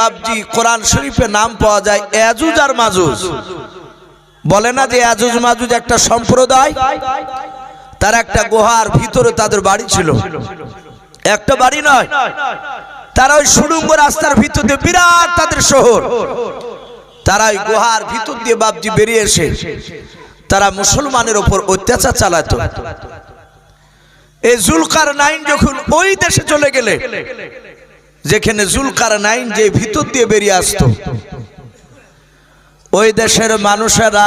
বাবজি কোরআন শরীফে নাম পাওয়া যায় এজুজ আর মাজুজ। বলে না যে এজুজ মাজুজ একটা সম্প্রদায়, তার একটা গুহার ভিতরে তাদের বাড়ি ছিল। একটা বাড়ি নয়, তারা ওই সুড়ঙ্গ রাস্তার ভিতর দিয়ে বিরাট তাদের শহর। তারা ওই গুহার ভিতর দিয়ে বাবজি বেরিয়ে এসে তারা মুসলমানের ওপর অত্যাচার চালাতো। এই জুলকার নাইন যখন ওই দেশে চলে গেলে যেখানে জুলকার নাইন যে ভিতর দিয়ে বেরিয়ে আসতো। ওই দেশের মানুষেরা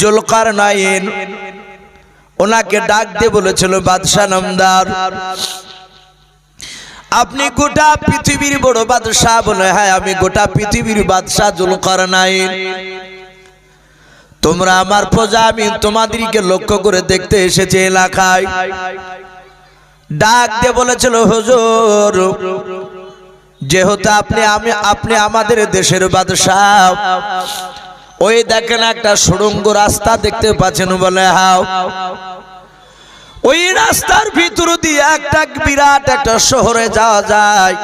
জুলকার নাইন ওনাকে ডাক দিয়ে বলেছিল, বাদশাহ নামদার, আপনি গোটা পৃথিবীর বড় বাদশাহ বলে হ্যাঁ আমি গোটা পৃথিবীর বাদশাহ জুলকার নাইন। তোমরা আমার প্রজা, আমি তোমাদেরকে লক্ষ্য করে দেখতে এসেছে এলাকায়। ডাক দিয়ে বলেছিল, হুজুর, যেহেতু আপনি আমি, আপনি আমাদের দেশের বাদশাহ, ওই দেখেন একটা সুড়ঙ্গ রাস্তা দেখতে পাচ্ছেন বলে, হাও। ওই রাস্তার ভিতর দিয়ে একটা বিরাট একটা শহরে যাওয়া যায়।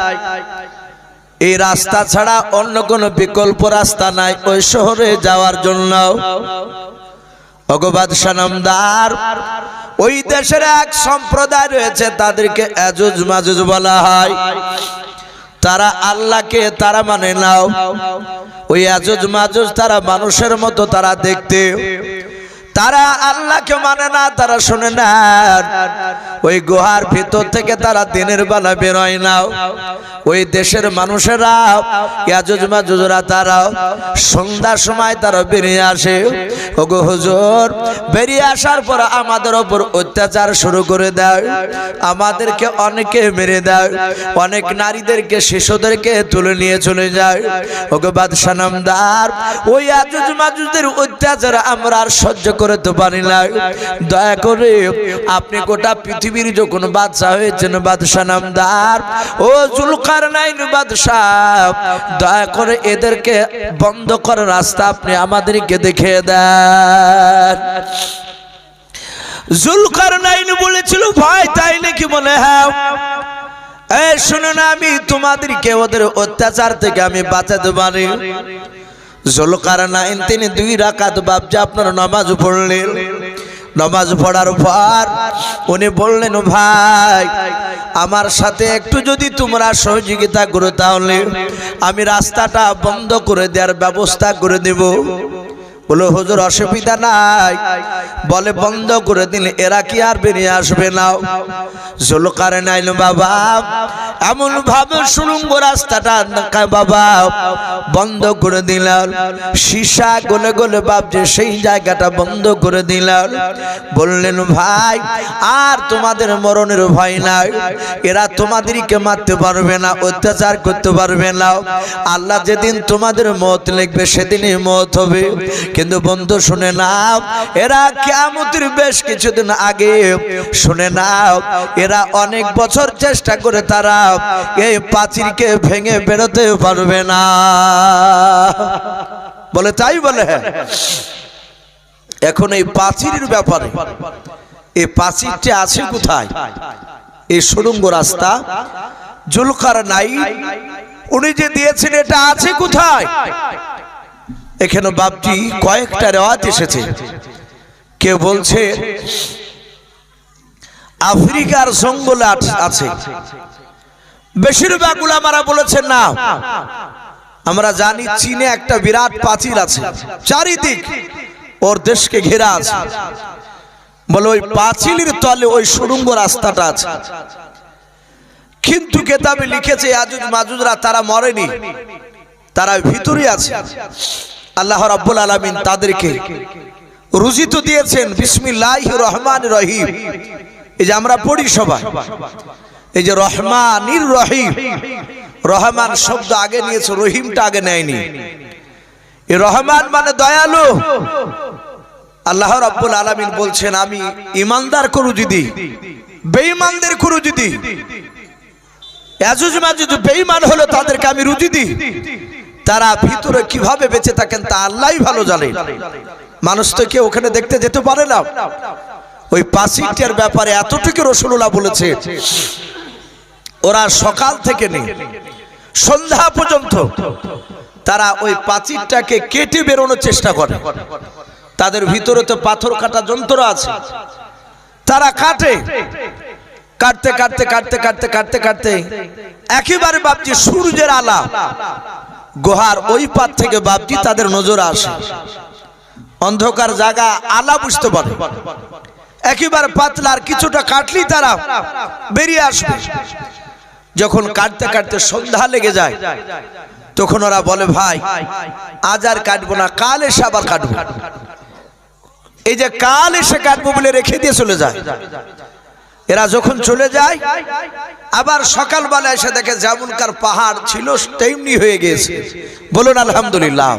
এই রাস্তা ছাড়া অন্য কোনো বিকল্প রাস্তা নাই ওই শহরে যাওয়ার জন্য। ভগবাদ সানামদার ওই দেশের এক সম্প্রদায় রয়েছে, তাদেরকে এজুজ মাজুজ বলা হয়। তারা আল্লাহকে তারা মানে নাও। ওই এজুজ মাজুজ তারা মানুষের মতো তারা দেখতে। তারা আল্লাহকে মানে না, তারা শুনে না। ওই গুহার ভিতর থেকে তারা দিনের বেলা বেরোয় না। ওই দেশের মানুষেরা, ইয়াজুজ মাজুজরা তারা সন্ধ্যার সময় তারা বেরিয়ে আসে। ওগো হুজুর, বেরিয়ে আসার পর আমাদের ওপর অত্যাচার শুরু করে দেয়। আমাদেরকে অনেকে মেরে দেয়। অনেক নারীদেরকে, শিশুদেরকে তুলে নিয়ে চলে যায়। ওগো বাদশাহ নামদার, ওই আজুজ মাজুজদের অত্যাচার আমরা আর সহ্য করতে পারি না দয়া করে আপনি গোটা পৃথিবীর যখন বাদশাহ হয়েছেন, বাদশাহ নামদার। ও জুলকার নাইন বাদশাহ, দয়া করে এদেরকে বন্ধ করার রাস্তা আপনি আমাদেরকে দেখিয়ে দেন। জুলকার নাইন বলেছিল ভাই তাই নাকি মনে হ্যাঁ? এই, শুনুন আমি তোমাদেরকে, ওদের অত্যাচার থেকে আমি বাঁচাতে পারি। জলকার নাইন তিনি দুই রাকাত বাবজা আপনার নামাজ পড়লেন। নামাজ পড়ার পর উনি বললেন, ভাই, আমার সাথে একটু যদি তোমরা সহযোগিতা করো তাহলে আমি রাস্তাটা বন্ধ করে দেওয়ার ব্যবস্থা করে দেব। বলে, হুজুর, অসুবিধা নাই। বলে, বন্ধ করে দিলে এরা কি আর বেরিয়ে আসবে না? জলকারে নাইল বাবা এমন ভাবে সুরঙ্গ রাস্তাটা বাবা, বন্ধ করে দিলাম সীসা গলে গলে যে সেই জায়গাটা বন্ধ করে দিলাম বললেন, ভাই, আর তোমাদের মরণের ভয় নাই। এরা তোমাদেরকে মারতে পারবে না, অত্যাচার করতে পারবে না। আল্লাহ যেদিন তোমাদের মত লিখবে, সেদিনই মত হবে। কিন্তু বন্ধু, শুনে নাও, এরা কেমতির বেশ কিছুদিন আগে, শুনে নাও, এরা অনেক বছর চেষ্টা করে তারা এই প্রাচীরকে ভেঙে বেরোতে পারবে না। বলে তাই বলে? এখন এই প্রাচীরের ব্যাপারে, এই প্রাচীরটি আছে কোথায়? এই সুড়ঙ্গ রাস্তা জুলকার নাই উনি যে দিয়েছেন, এটা আছে কোথায়? এখানে বাপটি কয়েকটা রেওয়াত এসেছে। কেউ বলছে, আফ্রিকার জঙ্গলে আছে। বেশিরভাগ উলামারা বলেছেন না, আমরা জানি চীনে একটা বিরাট পাঁচিল আছে। চারিদিক ওর দেশকে ঘেরা আছে। বলে, ওই পাঁচিলের তলে ওই সুড়ঙ্গ রাস্তাটা আছে। কিন্তু কেতাবে লিখেছে আজুজ মাজুজরা, তারা মরেনি। তারা ভিতরে আছে। আল্লাহ রাব্বুল আলামিন তাদেরকে রুজি তো দিয়েছেন বিসমিল্লাহ রহমান রহিম। এই যে আমরা পড়ি সবাই, এই যে রহমানির রহিম। রহমান শব্দ আগে নিয়েছে, রহিমটা আগে নেয়নি। এই রহমান মানে দয়ালু। আল্লাহ রাব্বুল আলামিন বলছেন, আমি ইমানদার করু যদি বেঈমানদের করু যদি ইয়াজুজ মাজুজ বেঈমান হলো তাদেরকে আমি রুজি দিই। তারা ভিতরে কীভাবে বেঁচে থাকেন তা আল্লাহই ভালো জানে। মানুষ তো কেউ ওখানে দেখতে যেতে পারে না। ওই পাঁচিটার ব্যাপারে এতটুকু রসুল্লাহ বলেছে, ওরা সকাল থেকে নেই, সন্ধ্যা পর্যন্ত তারা ওই পাচিরটাকে কেটে বেরোনোর চেষ্টা করে। তাদের ভিতরে তো পাথর কাটা যন্ত্র আছে। তারা কাটে। কাটতে কাটতে কাটতে কাটতে কাটতে কাটতে, একেবারে ভাবছি সূর্যের আলা। গুহার ওই পার থেকে বাপজি তাদের নজর আসে। অন্ধকার জায়গা আলা বুঝতে পারে। একেবারে পাতলা আর কিছুটা কাটলি তারা বেরিয়ে আসবে। যখন কাটতে কাটতে সন্ধ্যা লেগে যায়, তখন ওরা বলে, ভাই, আজ আর কাটবো না, কাল এসে আবার কাটবো। এই যে কাল এসে কাটবো বলে রেখে দিয়ে চলে যায়। এরা যখন চলে যায়, আবার সকালবেলা এসে দেখে যেমনকার পাহাড় ছিল তেমনি হয়ে গিয়েছে। বলুন, আলহামদুলিল্লাহ।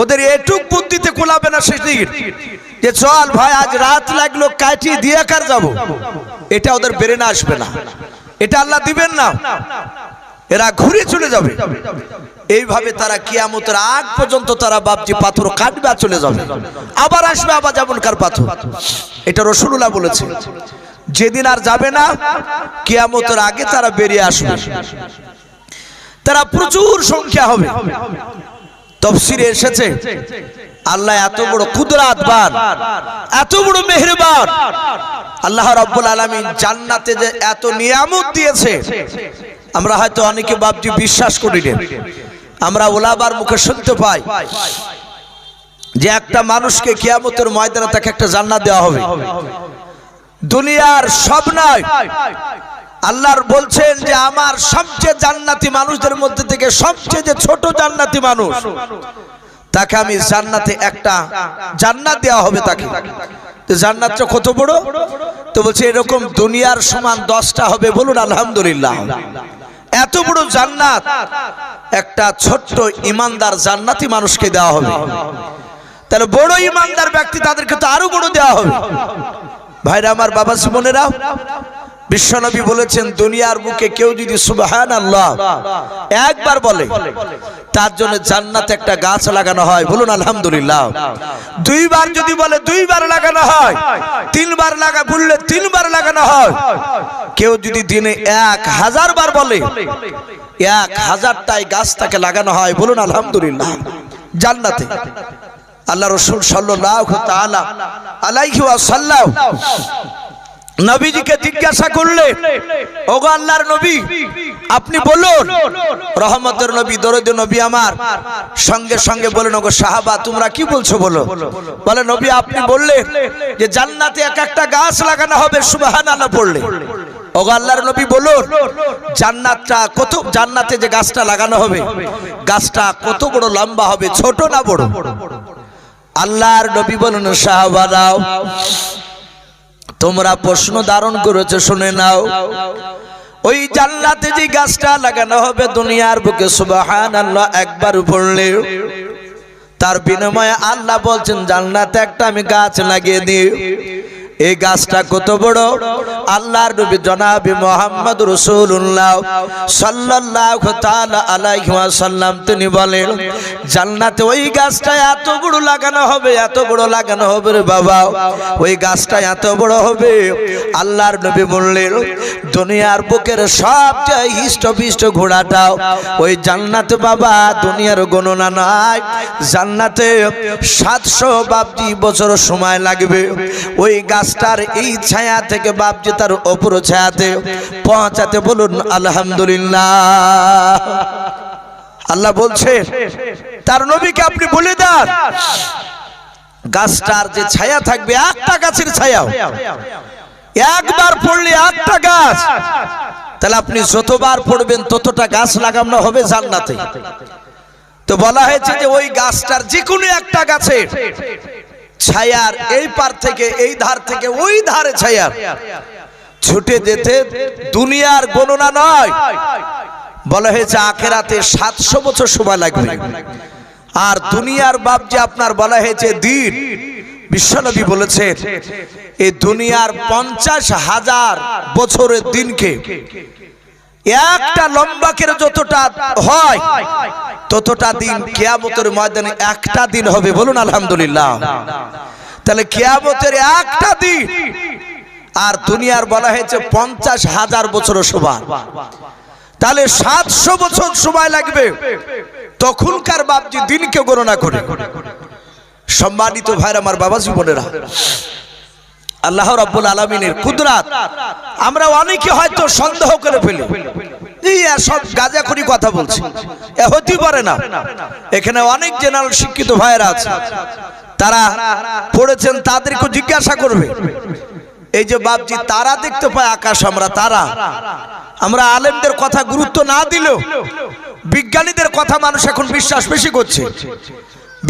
ওদের এটুক বুদ্ধিতে কোলাবে না সেদিন যে চল ভাই, আজ রাত লাগল কাটিয়ে দিয়ে কার যাব? এটা ওদের বেরেনা আসবে না। এটা আল্লাহ দিবেন না। এরা ঘুরে চলে যাবে। এইভাবে তারা কিয়ামতের আগ পর্যন্ত তারা বাপজি পাথর কাটবে চলে যাবে। আবার আসবে আবার যেমনকার পাথর। এটা রসুল্লাহ বলেছে। যেদিন আর যাবে না, কেয়ামতের আগে তারা বেরিয়ে আসবে। তারা প্রচুর সংখ্যা হবে। তফসিরে এসেছে, আল্লাহ এত বড় কুদরাতবান এত বড় মেহেরবান। আল্লাহ রাব্বুল আলামিন জান্নাতে যে এত নিয়ামত দিয়েছে, আমরা হয়তো অনেকে বাপজি বিশ্বাস করি না। আমরা ওলাবার মুখে শুনতে পাই যে একটা মানুষকে কিয়ামতের ময়দানে তাকে একটা জান্নাত দেওয়া হবে। দুনিয়ার সব নয়। আল্লাহর বলছেন যে আমার সবচেয়ে জান্নাতি মানুষদের মধ্যে থেকে সবচেয়ে যে ছোট জান্নাতি মানুষ, তাকে আমি জান্নাতে একটা জান্নাত দেওয়া হবে তাকে। তো জান্নাতটা কত বড়? তো বলছে এরকম দুনিয়ার সমান দশটা হবে বলুন, আলহামদুলিল্লাহ। এত বড় জান্নাত, একটা ছোট্ট ইমানদার জান্নাতি মানুষকে দেওয়া হবে। তাহলে বড় ইমানদার ব্যক্তি তাদেরকে তো আরও বড় দেওয়া হবে। ভাইরা, আমার বাবা বোনেরা বিশ্বনবী বলেছেন, দুনিয়ার মুখে কেউ যদি সুবহান আল্লাহ একবার বলে, তার জন্য জান্নাতে একটা গাছ লাগানো হয়। বলুন, আলহামদুলিল্লাহ। দুইবার যদি বলে, দুইবার লাগানো হয়, তিনবার লাগা, বললে তিনবার লাগানো হয়। কেউ যদি দিনে এক হাজার বার বলে, এক হাজারটাই গাছ তাকে লাগানো হয়। বলুন, আলহামদুলিল্লাহ। জান্নাতে। আল্লাহ রসুল তাআলা আলাইহি ওয়াসাল্লাম নবীজিকে জিজ্ঞাসা করলে, ওগো আল্লাহর নবী, আপনি বলুন, রহমতের নবী, দরদ নবী আমার। সঙ্গে সঙ্গে বলেন ওগো সাহাবা, তোমরা কি বলছো বলো? বলে, নবী, আপনি বললেন যে জান্নাতে এক একটা গাছ লাগানো হবে, সুবহানাল্লাহ পড়লে ওগো আল্লাহর নবী বলুন, জান্নাতটা কত, জান্নাতে যে গাছটা লাগানো হবে, গাছটা কত বড় লম্বা হবে, ছোট না বড়? আল্লাহর নবী বলুন সাহাবারাও তোমরা প্রশ্ন ধারণ করেছ, শুনে নাও। ওই জান্নাতে যে গাছটা লাগানো হবে দুনিয়ার বুকে সুবাহান আল্লাহ একবার পড়লে তার বিনিময়ে আল্লাহ বলছেন, জান্নাতে একটা আমি গাছ লাগিয়ে দিই। এই গাছটা কত বড়? আল্লাহর নবী জনাবি মোহাম্মদ রসুল্লাহ আলাইহি ওয়াসাল্লাম, তিনি বলেন, জান্নাতে ওই গাছটা এত বড় লাগানো হবে, এত বড় লাগানো হবে রে বাবা। ওই গাছটা এত বড় হবে। আল্লাহর নবী বললেন, দুনিয়ার বুকের সবচেয়ে হিষ্টপিষ্ট ঘোড়াটাও ওই জান্নাতে বাবা, দুনিয়ার গণনা নাই। জান্নাতে সাতশো বাপটি বছর সময় লাগবে। ওই গাছটার এই ছায়া থেকে বাপজি তার অপর ছায়াতে পৌঁছাতে বলুন, আলহামদুলিল্লাহ। আল্লাহ বলছে, তার নবীকে আপনি বলে দেন, গাছটার যে ছায়া থাকবে, একটা গাছের ছায়া একবার পড়লে একটা গাছ। তাহলে আপনি যতবার পড়বেন, ততটা গাছ লাগানো হবে জান্নাতে। তো বলা হয়েছে যে ওই গাছটার যে কোনো একটা গাছের ছায়ার, এই পার থেকে, এই ধার থেকে, ওই ধারে ছায়ার। ছুটে যেতে দুনিয়ার গণনা নয়। বলা হয়েছে আখেরাতে সাতশো বছর সময় লাগবে। আর দুনিয়ার বাপ যে আপনার বলা হয়েছে দিন বিশ্বনবী বলেছেন এই দুনিয়ার পঞ্চাশ হাজার বছরের দিনকে একটা লম্বাকের যতটা হয় ততটা দিন কেয়ামতের ময়দানে একটা দিন হবে বলুন আলহামদুলিল্লাহ। তাহলে কেয়ামতের একটা দিন আর দুনিয়ার বলা হয়েছে পঞ্চাশ হাজার বছর সবার তাহলে সাতশো বছর সময় লাগবে। তখনকার বাপজি দিনকে গণনা করে। সম্মানিত ভাইর আমার বাবা জীবনেরা আল্লাহ রাব্বুল আলমিনের কুদরাত। আমরা অনেকে হয়তো সন্দেহ করে ফেলি। সব গাঁজাখড়ি কথা বলছি। এ হতে পারে না। এখানে অনেক জেনারেল শিক্ষিত ভাইয়েরা আছে। তারা পড়েছেন, তাদেরকে জিজ্ঞাসা করবে। এই যে বাপজি, তারা দেখতে পায় আকাশ, আমরা তারা। আমরা আলেমদের কথা গুরুত্ব না দিলেও বিজ্ঞানীদের কথা মানুষ এখন বিশ্বাস বেশি করছে।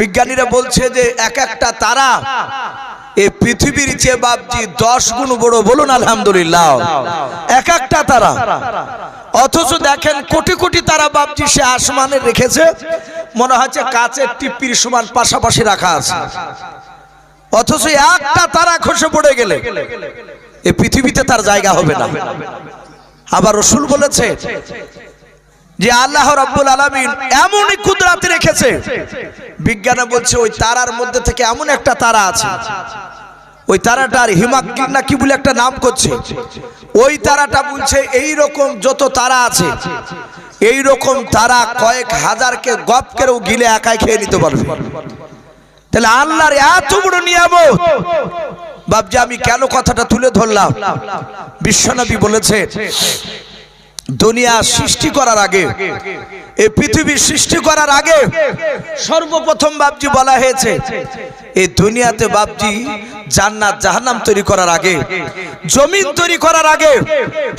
বিজ্ঞানীরা বলছে যে এক একটা তারা এই পৃথিবীর চেয়ে বাপজি দশ গুণ বড় বলুন আলহামদুলিল্লাহ। এক একটা তারা। অথচ দেখেন কোটি কোটি তারা বাপজি সে আসমানে রেখেছে, মনে হচ্ছে কাচের টিপ্পির সমান পাশাপাশি রাখা আছে। অথচ একটা তারা খসে পড়ে গেলে, এ পৃথিবীতে তার জায়গা হবে না। আবার রসুল বলেছে যে আল্লাহ রাব্বুল আলামিন এমনই কুদরাতে রেখেছে। বিজ্ঞানে বলছে, ওই তারার মধ্যে থেকে এমন একটা তারা আছে। ওই তারাটার হিমাগ্রিক না কি বলে একটা নাম করছে? ওই তারাটা বলছে এই রকম যত তারা আছে এই রকম তারা কয়েক হাজারকে গপ করেও গিলে একাই খেয়ে নিতে পারবে। তাহলে আল্লাহর এত বড় নিয়ামত। বাবজি আমি কেন কথাটা তুলে ধরলাম? বিশ্বনবী বলেছে দুনিয়া সৃষ্টি করার আগে এই পৃথিবী সৃষ্টি করার আগে সর্বপ্রথম বাবজি বলা হয়েছে এই দুনিয়াতে বাবজি জান্নাত, জাহান্নাম তৈরি করার আগে, জমিন তৈরি করার আগে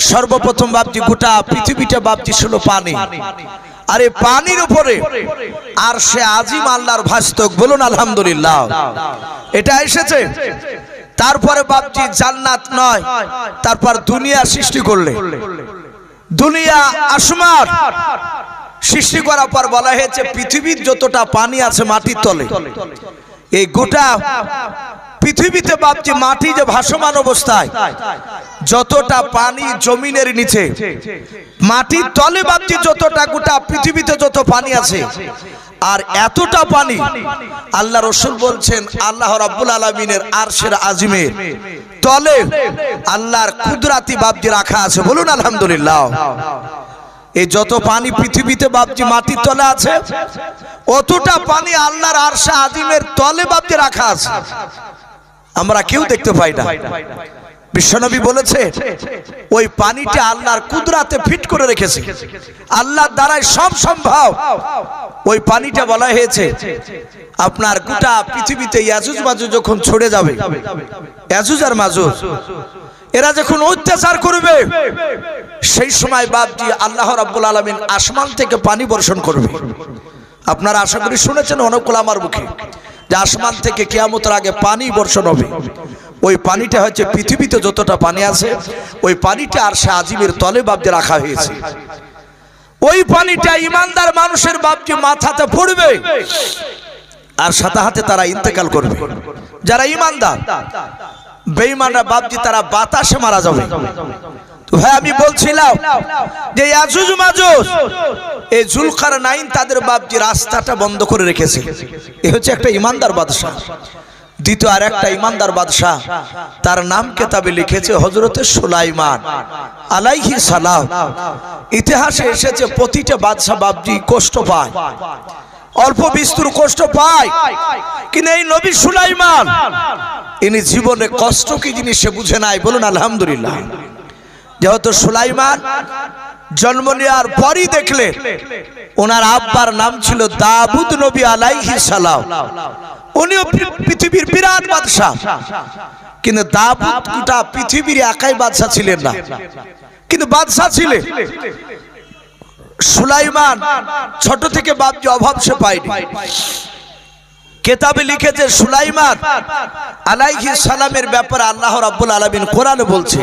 সর্বপ্রথম বাবজি গোটা পৃথিবীটা বাবজি ছিল পানি। আর এই পানির উপরে আর সে আজিম আল্লাহর ভাস্তক, বলুন আলহামদুলিল্লাহ। এটা এসেছে, তারপরে বাবজি জান্নাত নয়, তারপর দুনিয়া সৃষ্টি করলে। দুনিয়া আসমান সৃষ্টি করার পর বলা হয়েছে, পৃথিবীর যতটা পানি আছে মাটির তলে, এই গোটা পৃথিবীতে ভাবছি মাটি যে ভাসমান অবস্থায়, যতটা পানি জমিনের নিচে, মাটির তলে ভাবছি যতটা গোটা পৃথিবীতে যত পানি আছে, আর এতটা পানি, আল্লাহ রসুল বলছেন, আল্লাহ রাব্বুল আলমিনের আরশের আজিমের তলে আল্লাহর কুদরাতি বাবজি রাখা আছে, বলুন আলহামদুলিল্লাহ। এই যত পানি পৃথিবীতে বাবজি মাটির তলে আছে, অতটা পানি আল্লাহর আরশা আজিমের তলে বাবজি রাখা আছে। আমরা কেউ দেখতে পাই না। বিশ্বনবী বলেছে, ওই পানিটা আল্লাহর কুদরাতে ফিট করে রেখেছে। আল্লাহর দ্বারাই সব সম্ভব। ওই পানিটা বলা হয়েছে, আপনার গোটা পৃথিবীতে ইয়াজুজ মাজুজ যখন ছড়ে যাবে, ইয়াজুজ আর মাজুজ, এরা যখন অত্যাচার করবে, সেই সময় বাপজি আল্লাহ রাব্বুল আলামিন আসমান থেকে পানি বর্ষণ করবে। আপনারা আশা করি শুনেছেন অনেকগুলো আমার মুখে, যে আসমান থেকে কেয়ামতের আগে পানি বর্ষণ হবে। ওই পানিটা হচ্ছে পৃথিবীতে যতটা পানি আছে, ওই পানিটা আর সে আজিমের তলে বাবজি রাখা হয়েছে। ওই পানিটা ইমানদার মানুষের বাবজি মাথাতে পড়বে আর সাথে হাতে তারা ইন্তেকাল করবে। যারা ইমানদার, বেঈমানরা বাবজি তারা বাতাসে মারা যাবে। ভাই, আমি বলছিলাম যে ইয়াজুজ মাজুজ, এই জুলকার নাইন তাদের বাবজি রাস্তাটা বন্ধ করে রেখেছে। এ হচ্ছে একটা ইমানদার বাদশাহ। দ্বিতীয় আর একটা ইমানদার বাদশাহ, তার নাম কেতাবে লিখেছে হজরতে সুলাইমান আলাইহি সালাম। ইতিহাসে এসেছে প্রতিটা বাদশাহ বাবজি কষ্ট পায়, অল্প বিস্তুর কষ্ট পায়, কিন্তু এই নবী সুলাইমান, ইনি জীবনে কষ্ট কি জিনিস সে বুঝে নাই, বলুন আলহামদুলিল্লাহ। যেহেতু সুলাইমান জন্ম নেওয়ার পরই দেখলে ওনার আব্বার নাম ছিল দাবুদ নবী আলাইহি সালাম। উনিও পৃথিবীর বিরাট বাদশাহ। কিন্তু দাবুদ গোটা পৃথিবীর একাই বাদশাহ ছিলেন না। কিন্তু বাদশাহ ছিলেন। সুলাইমান ছোট থেকে বাপজি অভাব সে পায়নি। কেতাবে লিখেছে, সুলাইমান আলাইহি সালামের ব্যাপারে আল্লাহ রাব্বুল আলামিন কোরআনে বলছে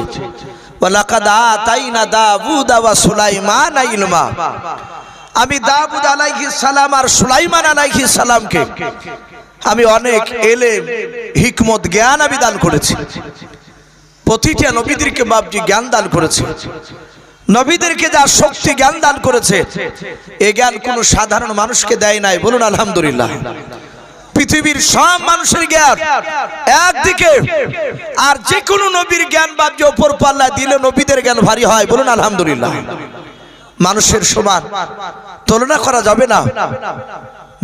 আমি দাউদ আলাইহিস সালাম আর সুলাইমান আলাইহিস সালামকে আমি অনেক এলে হিকমত, জ্ঞান আমি দান করেছি। প্রতিটা নবীদেরকে বাপজি জ্ঞান দান করেছে। নবীদেরকে যা শক্তি জ্ঞান দান করেছে, এ জ্ঞান কোনো সাধারণ মানুষকে দেয় নাই। বলুন, আলহামদুলিল্লাহ। পৃথিবীর সব মানুষের জ্ঞান একদিকে, আর যে কোনো নবীর জ্ঞান বাপজি ওপর পাল্লা দিলে নবীদের জ্ঞান ভারী হয়। বলুন, আলহামদুলিল্লাহ। মানুষের সমান তুলনা করা যাবে না।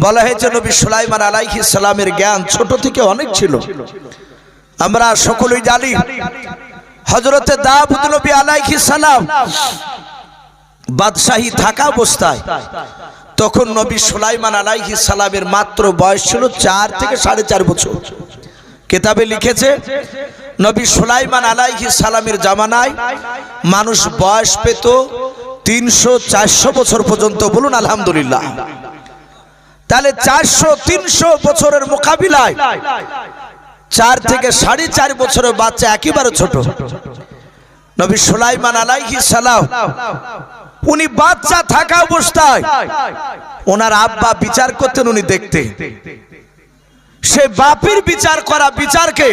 বলা হয়েছে নবী সুলাইমান আলাইহি সালামের জ্ঞান ছোট থেকে অনেক ছিল। আমরা সকলেই জানি হজরতে দাউদ নবী আলাইহি সালাম বাদশাহী থাকা অবস্থায় তখন নবী সুলাইমান আলাইহি সালামের মাত্র বয়স ছিল চার থেকে সাড়ে চার বছর। কেতাবে লিখেছে, নবী সুলাইমান আলাইহি সালামের জামানায় মানুষ বয়স পেত তিনশো চারশো বছর পর্যন্ত বলুন আলহামদুলিল্লাহ। তাহলে চারশো, তিনশো বছরের মোকাবিলায় চার থেকে সাড়ে চার বছরের বাচ্চা একেবারে ছোট। নবী সুলাইমান আলাইহি সালাম, উনি বাচ্চা থাকা অবস্থায় ওনার আব্বা বিচার করতেন উনি দেখতে। সে বাপের বিচার করা বিচারকে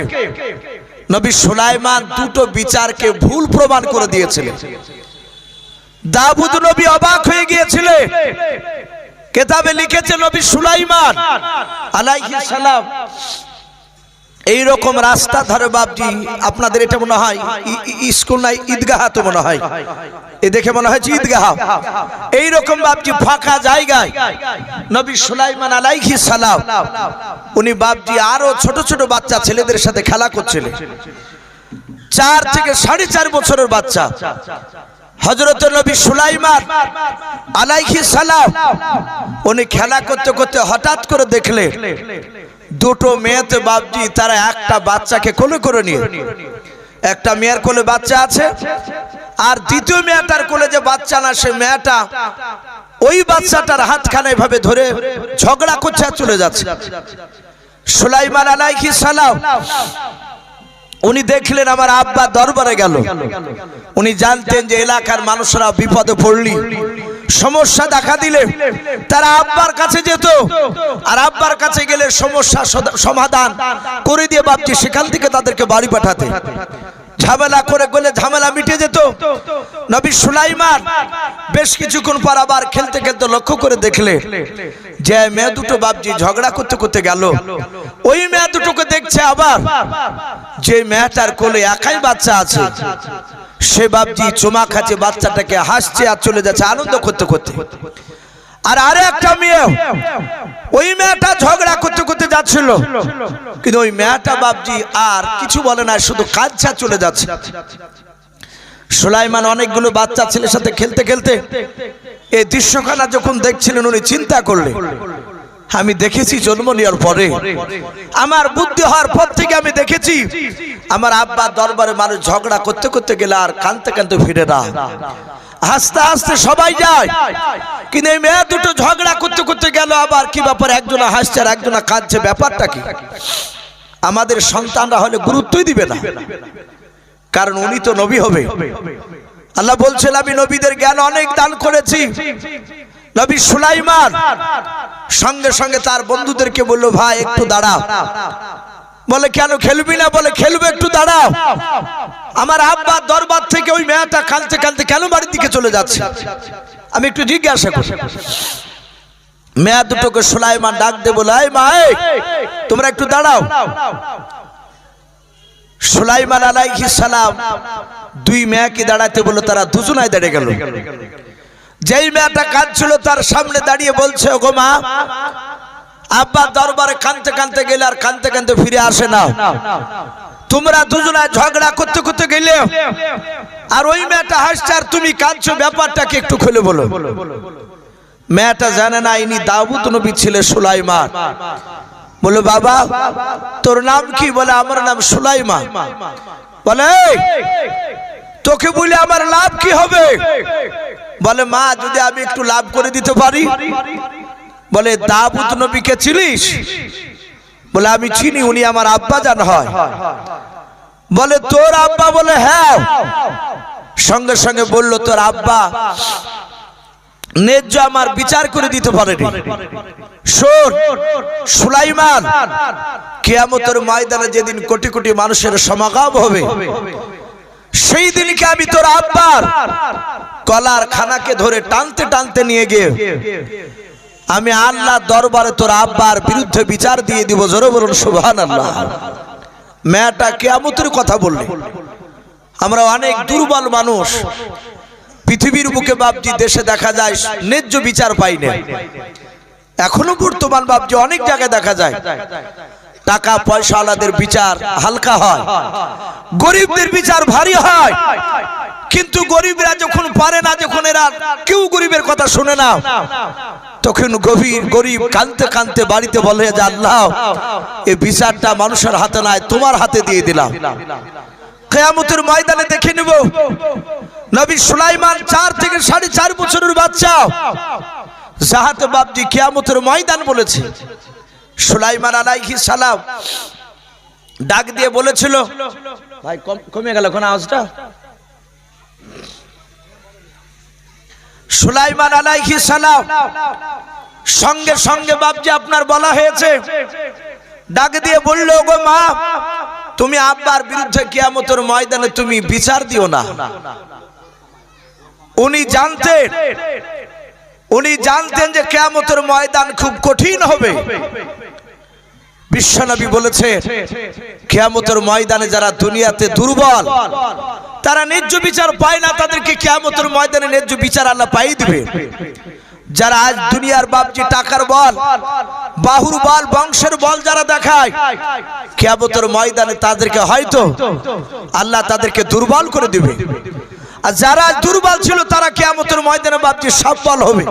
নবী সুলাইমান দুটো বিচারকে ভুল প্রমাণ করে দিয়েছিলেন। দাবুদ নবী অবাক হয়ে গিয়েছিলেন কেতাবে লিখেছে নবী সুলাইমান আলাইহিস সালাম। এই রকম রাস্তা ধরে বাপজি, আপনাদের এটা মনে হয় স্কুল নাই, ঈদগাহ তো মনে হয়। এ দেখে মনে হয়েছে ঈদগাহ। এই রকম বাপজি ফাঁকা জায়গায় নবী সুলাইমান আলাইহি সালাম, উনি বাপজি আরও ছোট ছোট বাচ্চা ছেলেদের সাথে খেলা করছিলেন। চার থেকে সাড়ে চার বছরের বাচ্চা। হজরত নবী সুলাইমান আলাইহি সালাম, উনি খেলা করতে করতে হঠাৎ করে দেখলে দুটো মেয়েতে বাপজি তারা একটা বাচ্চাকে কোলে করে নিয়ে। একটা মেয়ের কোলে বাচ্চা আছে আর দ্বিতীয় মেয়েটার কোলে যে বাচ্চা না, সে মেয়েটা ওই বাচ্চাটার হাতখানা এভাবে ধরে ঝগড়া করছে চলে যাচ্ছে। সুলাইমান আলাইহি সালাম উনি দেখলেন আমার আব্বা দরবারে গেল। উনি জানতেন যে এলাকার মানুষরা বিপদে পড়লি। সমস্যা দেখা দিলে তারা আব্বার কাছে যেত। আর আব্বার কাছে গেলে সমস্যা সমাধান করে দিয়ে ভাবছি সেখান থেকে তাদেরকে বাড়ি পাঠাতে। ঝামেলা করে গেলে ঝামেলা মিটে যেত। নবী সুলাইমান বেশ কিছুক্ষণ পর আবার খেলতে খেলতে লক্ষ্য করে দেখলে যে মেয়ে দুটো বাপজি ঝগড়া করতে করতে গেল। ওই মেয়ে দুটোকে দেখছে আবার যে মেয়েটার কোলে একাই বাচ্চা আছে। সে বাপজি চুমা খাচ্ছে, বাচ্চাটাকে হাসছে আর চলে যাচ্ছে আনন্দ করতে করতে। আর আরে একটা মেয়ে ওই মেয়েটা ঝগড়া করতে করতে যাচ্ছিল। কিন্তু ওই মেয়েটা বাপজি আর কিছু বলে না, শুধু কাজছা চলে যাচ্ছে। সুলাইমান অনেকগুলো বাচ্চা ছেলের সাথে খেলতে খেলতে এই দৃশ্যখানা যখন দেখছিলেন, উনি চিন্তা করলেন, আমি দেখেছি জন্ম নেওয়ার পরে। আমার বুদ্ধি হওয়ার পর থেকে আমি দেখেছি, আমার আব্বা দরবারে মানুষ ঝগড়া করতে করতে গেলে আর কানতে কানতে ফিরে না। হাসতে হাসতে সবাই যায়। কিন্তু এই মেয়ে, দুটো ঝগড়া করতে করতে গেল আবার, কি ব্যাপার একজনা হাসছে আর একজনা কাঁদছে, ব্যাপারটা কি? আমাদের সন্তানরা হলে গুরুত্বই দিবে না। কারণ উনি তো নবী হবে। আল্লাহ বলছেন, আমি নবীদের জ্ঞান অনেক দান করেছি। নবী সুলাইমান, সঙ্গে সঙ্গে তার বন্ধুদেরকে বলল, ভাই, একটু দাঁড়াও। বলে, কেন খেলবি না? বলে, খেলবে একটু, দাঁড়াও। আমার আব্বা দরবার থেকে ওই মেয়েটা কানতে কানতে কেন বাড়ির দিকে চলে যাচ্ছে? আমি একটু জিজ্ঞাসা করি। মেয়া দুটোকে সুলাইমান ডাক দে বলে, "এই মা তোমরা একটু দাঁড়াও। সুলাইমান আলাইহি সালাম দুই মেয়েকে দাঁড়াতে বলল তারা দুজনায় দাঁড়িয়ে গেল। যেই মেয়েটা কাঁদছিল, তার সামনে দাঁড়িয়ে বলছে গো মা আব্বা দরবারে কানতে কানতে গেলে আর কানতে কানতে ফিরে আসে না। তোমরা দুজনা ঝগড়া করতে করতে গেলে আর ওই মেয়েটা হাসছে, আর তুমি কাঁদছো, ব্যাপারটাকে একটু খুলে বলো। মেয়েটা জানে না, ইনি দাউদ নবী ছিলে সুলাইমান। বলে, বাবা, তোর নাম কি? বলে, আমার নাম সুলাইমান। বলে তোকে বলে আমার লাভ কি হবে? বলে, মা, যদি আমি একটু লাভ করে দিতে পারি বলে, দাবুদ নবীকে চিনিস? বলে, আমি চিনি, উনি আমার আব্বা জান হয়। বলে, তোর আব্বা বলে হ্যাঁ। সঙ্গে সঙ্গে বলল, তোর আব্বা ন্যায্য আমার বিচার করে দিতে পারেনি। শোন, সুলাইমান, কেয়ামতের ময়দানে যেদিন কোটি কোটি মানুষের সমাগম হবে, সেই দিনকে আমি তোর আব্বার কলার খানাকে ধরে টানতে টানতে নিয়ে গিয়ে আমি আল্লাহ দরবারে তোর আব্বার বিরুদ্ধে বিচার দিয়ে দিব। জোরে বলুন সুবহান আল্লাহ মেয়েটা কেয়ামতের কথা বললে। আমরা অনেক দুর্বল মানুষ। পৃথিবীর বুকে বাপজি দেশে দেখা যায়, ন্যায্য বিচার পাই না। এখনও বর্তমান বাপজি অনেক জায়গায় দেখা যায়। টাকা পয়সাওয়ালাদের বিচার হালকা হয়। গরিবদের বিচার ভারী হয়। কিন্তু গরিবরা যখন পারে না, যখন এরা কেউ গরিবের কথা শুনে না, তখন গভীর গরিব কানতে কানতে বাড়িতে বলে, যে আল্লাহ, এই বিচারটা মানুষের হাতে নাই, তোমার হাতে দিয়ে দিলাম। কেয়ামতের ময়দানে দেখে নেব, নবী সুলাইমান চার থেকে সাড়ে চার বছরের বাচ্চা জাহাতে বাপজি কেয়ামতের ময়দান বলেছে। সুলাইমান আলাইহি সালাম ডাক দিয়ে বলেছিল, ভাই, কমে গেল কোন আওয়াজটা? সুলাইমান আলাইহি সালাম, সঙ্গে সঙ্গে বাপজি আপনার বলা হয়েছে, ডাক দিয়ে বলল গো মা, তুমি আব্বার বিরুদ্ধে কিয়ামতের ময়দানে তুমি বিচার দিও না। উনি জানতেন উনি জানতেন যে কেয়ামতের ময়দান খুব কঠিন হবে। বিশ্বনবী বলেছে কেয়ামতের ময়দানে যারা দুনিয়াতে দুর্বল তারা ন্যায্য বিচার পায় না, তাদেরকে কেয়ামতের ময়দানে ন্যায্য বিচার আল্লাহ পাই দিবে। যারা আজ দুনিয়ার বাপজি টাকার বল, বাহুর বল, বংশের বল যারা দেখায়, কেয়ামতের ময়দানে তাদেরকে হয়তো আল্লাহ তাদেরকে দুর্বল করে দিবে। আর যারা দুর্বল ছিল, তারা কেয়ামতের ময়দানে বাপজি সফল হবে।